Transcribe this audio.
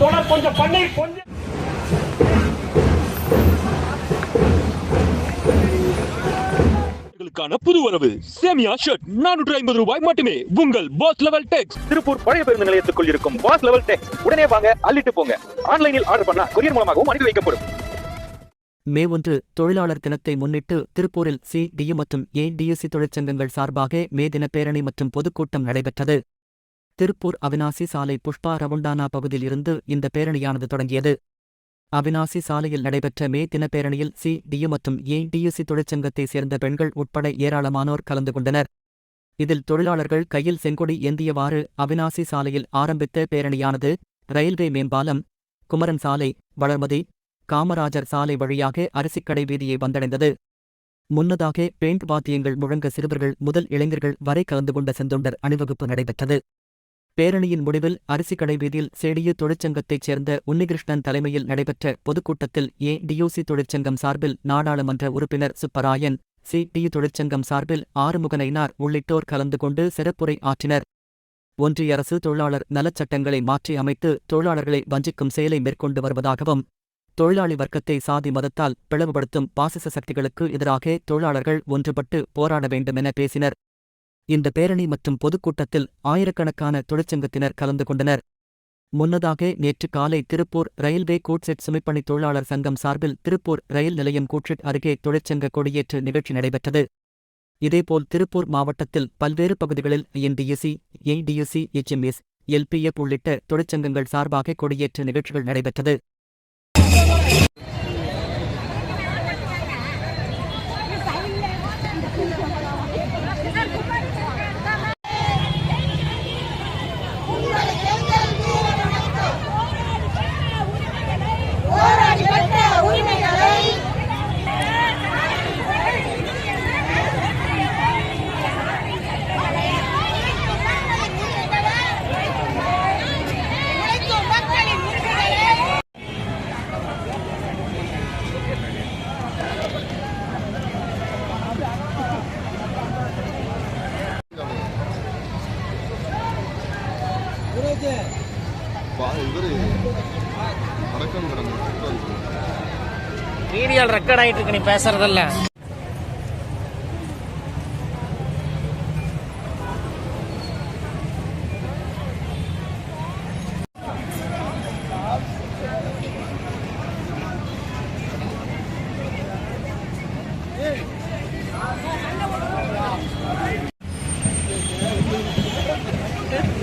தொடர் கொஞ்சம் பண்ணி கொஞ்சம் களுக்கான புது வரவு. சேமியா ஷர்ட் நானூற்று ஐம்பது ரூபாய் மட்டுமே. உங்கள் பாஸ் லெவல் டெக்ஸ் திருப்பூர் பழைய பேருந்து நிலையத்துக்குள் இருக்கும் பாஸ் லெவல் டெக்ஸ் உடனே வாங்க அள்ளிட்டு போங்க. ஆன்லைனில் ஆர்டர் பண்ணா கொரியர் மூலமாகவும் அனுப்பி வைக்கப்படும். மே ஒன்று தொழிலாளர் தினத்தை முன்னிட்டு திருப்பூரில் சி டியு மற்றும் ஏடியுசி தொழிற்சங்கங்கள் சார்பாக மே தின பேரணி மற்றும் பொதுக்கூட்டம் நடைபெற்றது. திருப்பூர் அவினாசி சாலை புஷ்பா ரவுண்டானா பகுதியில் இருந்து இந்த பேரணியானது தொடங்கியது. அவினாசி சாலையில் நடைபெற்ற மே தின பேரணியில் சி டியு மற்றும் ஏ டியுசி தொழிற்சங்கத்தைச் சேர்ந்த பெண்கள் உட்பட ஏராளமானோர் கலந்து கொண்டனர். இதில் தொழிலாளர்கள் கையில் செங்கொடி ஏந்தியவாறு அவினாசி சாலையில் ஆரம்பித்த பேரணியானது ரயில்வே மேம்பாலம் குமரன் சாலை வளர்மதி காமராஜர் சாலை வழியாக அரிசிக்கடை வீதியை வந்தடைந்தது. முன்னதாக பெயிண்ட் வாத்தியங்கள் முழங்க சிறுவர்கள் முதல் இளைஞர்கள் வரை கலந்து கொண்ட செந்தொண்டர் அணிவகுப்பு நடைபெற்றது. பேரணியின் முடிவில் அரிசிக்கடை வீதியில் சேடியு தொழிற்சங்கத்தைச் சேர்ந்த உன்னிகிருஷ்ணன் தலைமையில் நடைபெற்ற பொதுக்கூட்டத்தில் ஏ டியூசி தொழிற்சங்கம் சார்பில் நாடாளுமன்ற உறுப்பினர் சுப்பராயன் சி டி தொழிற்சங்கம் சார்பில் ஆறுமுகனைனார் உள்ளிட்டோர் கலந்து கொண்டு சிறப்புரை ஆற்றினர். ஒன்றிய அரசு தொழிலாளர் நலச்சட்டங்களை மாற்றி அமைத்து தொழிலாளர்களை வஞ்சிக்கும் செயலை மேற்கொண்டு வருவதாகவும் தொழிலாளி வர்க்கத்தை சாதி மதத்தால் பிளவுபடுத்தும் பாசிச சக்திகளுக்கு எதிராக தொழிலாளர்கள் ஒன்றுபட்டு போராட வேண்டும் என பேசினர். இந்த பேரணி மற்றும் பொதுக்கூட்டத்தில் ஆயிரக்கணக்கான தொழிற்சங்கத்தினர் கலந்து கொண்டனர். முன்னதாக நேற்று காலை திருப்பூர் ரயில்வே கூட்செட் சுமைப்பணி தொழிலாளர் சங்கம் சார்பில் திருப்பூர் ரயில் நிலையம் கூட்செட் அருகே தொழிற்சங்க கொடியேற்று நிகழ்ச்சி நடைபெற்றது. இதேபோல் திருப்பூர் மாவட்டத்தில் பல்வேறு பகுதிகளில் என்டிஎஸ்சி ஏடிஎஸ்சி எச்எம்எஸ் எல்பிஎஃப் உள்ளிட்ட தொழிற்சங்கங்கள் சார்பாக கொடியேற்று நிகழ்ச்சிகள் நடைபெற்றது. மீடியால் ரெக்கார்ட் ஆயிட்டு இருக்கு நீ பேசுறதல்ல